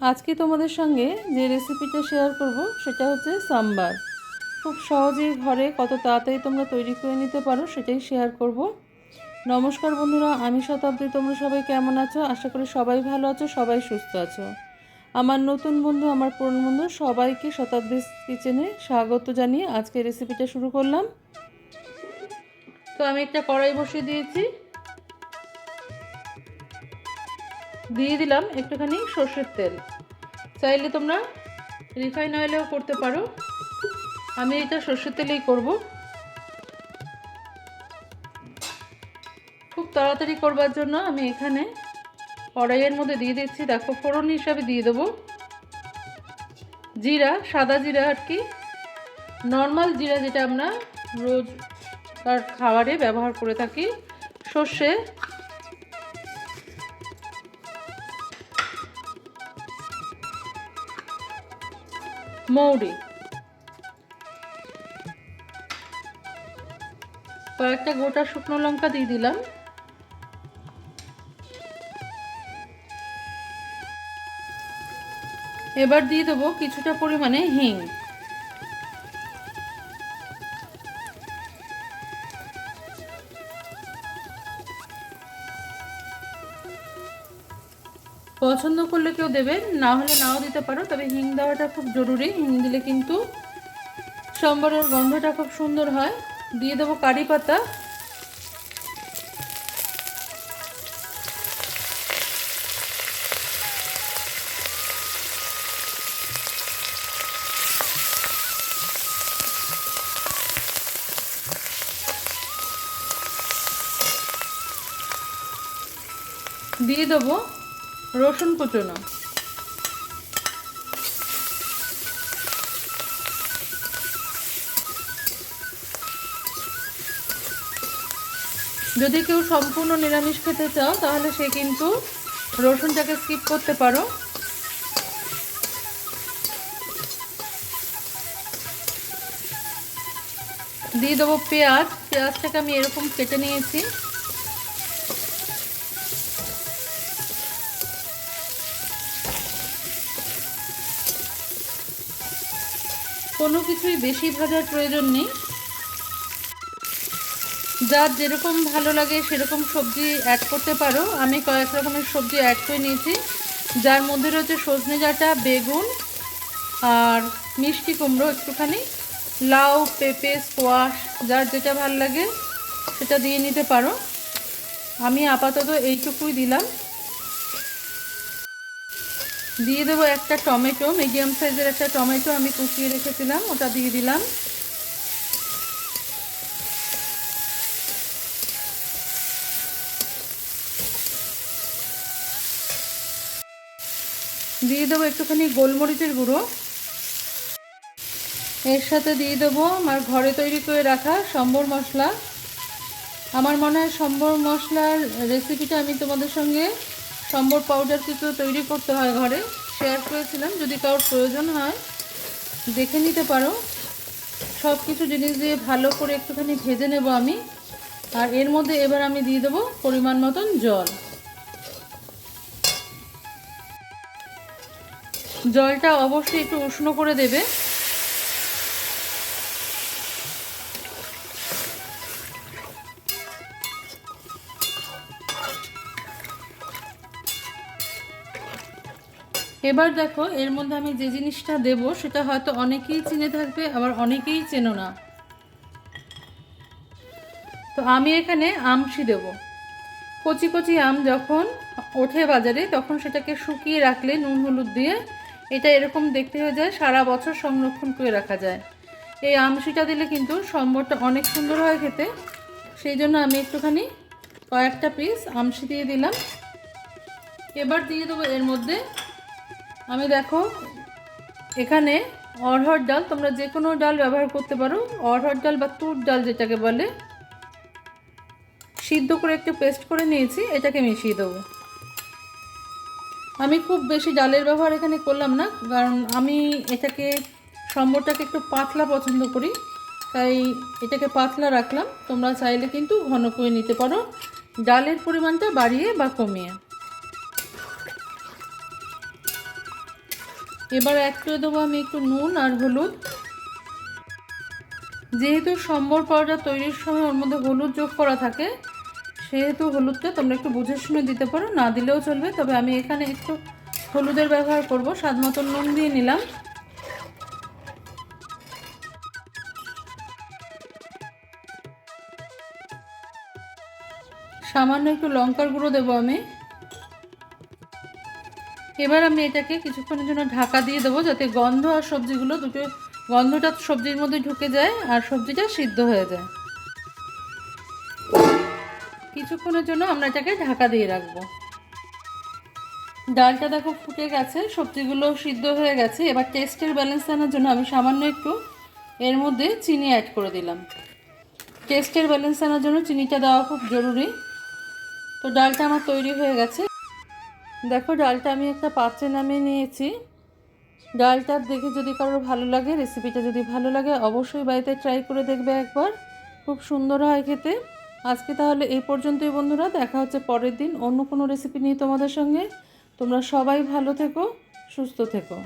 আজকে তোমাদের সঙ্গে যে রেসিপিটা শেয়ার করব, সেটা হচ্ছে সাম্বার খুব সহজেই ঘরে কত তাড়াতাড়ি তোমরা তৈরি করে নিতে পারো, সেটাই শেয়ার করব। নমস্কার বন্ধুরা, আমি শতাব্দী, তোমরা সবাই কেমন আছো? আশা করি সবাই ভালো আছো, সবাই সুস্থ আছো। আমার নতুন বন্ধু, আমার পুরনো বন্ধু, সবাইকে শতাব্দী কিচেনে স্বাগত জানিয়ে আজকে রেসিপিটা শুরু করলাম। তো আমি একটা কড়াই বসিয়ে দিয়েছি। দিয়ে দিলাম একটুখানি সর্ষের তেল। চাইলে তোমরা রিফাইন অয়েলেও করতে পারো। আমি এটা সর্ষের তেলেই করব। খুব তাড়াতাড়ি করবার জন্য আমি এখানে কড়াইয়ের মধ্যে দিয়ে দিচ্ছি, দেখো, ফোড়ন হিসাবে দিয়ে দেবো। জিরা, সাদা জিরা আর কি নর্মাল জিরা যেটা আমরা রোজ তার খাবারে ব্যবহার করে থাকি, সর্ষে মৌরি। কয়েকটা গোটা শুকনো লঙ্কা দিয়ে দিলাম। এবার দিয়ে দেবো কিছুটা পরিমাণে হিং। পছন্দ করলে কেউ দেবেন না হলে নাও দিতে পারো, তবে হিং দেওয়াটা খুব জরুরি। হিং দিলে কিন্তু সম্বরের গন্ধটা খুব সুন্দর হয়। দিয়ে দেবো কারি পাতা। দিয়ে দেবো রসুন কুচোনো। যদি কেউ সম্পূর্ণ নিরামিষ খেতে চাও, তাহলে সে কিন্তু রসুনটাকে স্কিপ করতে পারো। দিয়ে দেবো পেঁয়াজ। পেঁয়াজটাকে আমি এরকম কেটে নিয়েছি। কোনো কিছুই বেশি ভাজার প্রয়োজন নেই। যার যেরকম ভালো লাগে সেরকম সবজি অ্যাড করতে পারো। আমি কয়েক রকমের সবজি অ্যাড করে নিয়েছি। যার মধ্যে রয়েছে সজনে ডাঁটা, বেগুন আর মিষ্টি কুমড়ো একটুখানি, লাউ, পেঁপে, স্কোয়াশ, যার যেটা ভালো লাগে সেটা দিয়ে নিতে পারো। আমি আপাতত এইটুকুই দিলাম। দিয়ে দেবো একটা টমেটো মিডিয়াম সাইজের একটা টমেটো আমি কুচিয়ে রেখেছিলাম, ওটা দিয়ে দিলাম। দিয়ে দেবো একটুখানি গোলমরিচের গুঁড়ো। এর সাথে দিয়ে দেবো আমার ঘরে তৈরি করে রাখা সম্বর মশলা। আমার মনে হয় সম্বর মশলার রেসিপিটা আমি তোমাদের সঙ্গে সম্বর পাউডার কিছু তৈরি করতে হয় ঘরে। শেয়ার করেছিলাম, যদি কারোর প্রয়োজন হয়, দেখে নিতে পারো। সব কিছু জিনিস দিয়ে ভালো করে একটুখানি ভেজে নেব আমি। আর এর মধ্যে এবার আমি দিয়ে দেবো পরিমাণ মতন জল। জলটা অবশ্যই একটু উষ্ণ করে দেবে। এবার দেখো, এর মধ্যে আমি যে জিনিসটা দেব, সেটা হয়তো অনেকেই চিনে থাকবে, আবার অনেকেই চেনো না। তো আমি এখানে আমশি দেব। কচি কচি আম যখন ওঠে বাজারে, তখন সেটাকে শুকিয়ে রাখলে নুন হলুদ দিয়ে এটা এরকম দেখতে হয়ে যায়, সারা বছর সংরক্ষণ করে রাখা যায়। এই আমশিটা দিলে কিন্তু সম্বরটা অনেক সুন্দর হয় খেতে। সেই জন্য আমি একটুখানি কয়েকটা পিস আমশি দিয়ে দিলাম। এবার দিয়ে দেবো এর মধ্যে আমি দেখো, এখানে অরহর ডাল, তোমরা যে কোনো ডাল ব্যবহার করতে পারো। অরহর ডাল বা তুর ডাল যেটাকে বলে, সিদ্ধ করে একটু পেস্ট করে নিয়েছি, এটাকে মিশিয়ে দেবো। আমি খুব বেশি ডালের ব্যবহার এখানে করলাম না, কারণ আমি এটাকে, সম্বরটাকে একটু পাতলা পছন্দ করি, তাই এটাকে পাতলা রাখলাম। তোমরা চাইলে কিন্তু ঘন করে নিতে পারো। ডালের পরিমাণটা বাড়িয়ে বা কমিয়ে। এবার অ্যাড করে দেবো আমি একটু নুন আর হলুদ। যেহেতু সম্বর পাউডার তৈরির সময় ওর মধ্যে হলুদ যোগ করা থাকে, সেহেতু হলুদটা তোমরা একটু বুঝে শুনে দিতে পারো, না দিলেও চলবে। তবে আমি এখানে একটু হলুদের ব্যবহার করব স্বাদ মতো নুন দিয়ে নিলাম। সামান্য একটু লঙ্কার গুঁড়ো দেবো আমি। এবার আমি এটাকে কিছুক্ষণের জন্য ঢাকা দিয়ে দেবো যাতে গন্ধ আর সবজিগুলো দুটো, গন্ধটা সবজির মধ্যে ঢুকে যায় আর সবজিটা সিদ্ধ হয়ে যায়। কিছুক্ষণের জন্য আমরা এটাকে ঢাকা দিয়ে রাখব। ডালটা দেখো ফুটে গেছে, সবজিগুলো সিদ্ধ হয়ে গেছে। এবার টেস্টের ব্যালেন্স আনার জন্য আমি সামান্য একটু এর মধ্যে চিনি অ্যাড করে দিলাম। টেস্টের ব্যালেন্স আনার জন্য চিনিটা দেওয়া খুব জরুরি। তো ডালটা আমার তৈরি হয়ে গেছে। দেখো, ডালটা আমি একটা পাত্রে নামিয়ে নিয়েছি। ডালটার দেখে যদি কারোর ভালো লাগে রেসিপিটা যদি ভালো লাগে, অবশ্যই বাড়িতে ট্রাই করে দেখবে একবার। খুব সুন্দর হয় খেতে। আজকে তাহলে এই পর্যন্তই বন্ধুরা, দেখা হচ্ছে পরের দিন অন্য কোনো রেসিপি নিয়ে তোমাদের সঙ্গে। তোমরা সবাই ভালো থেকো, সুস্থ থেকো।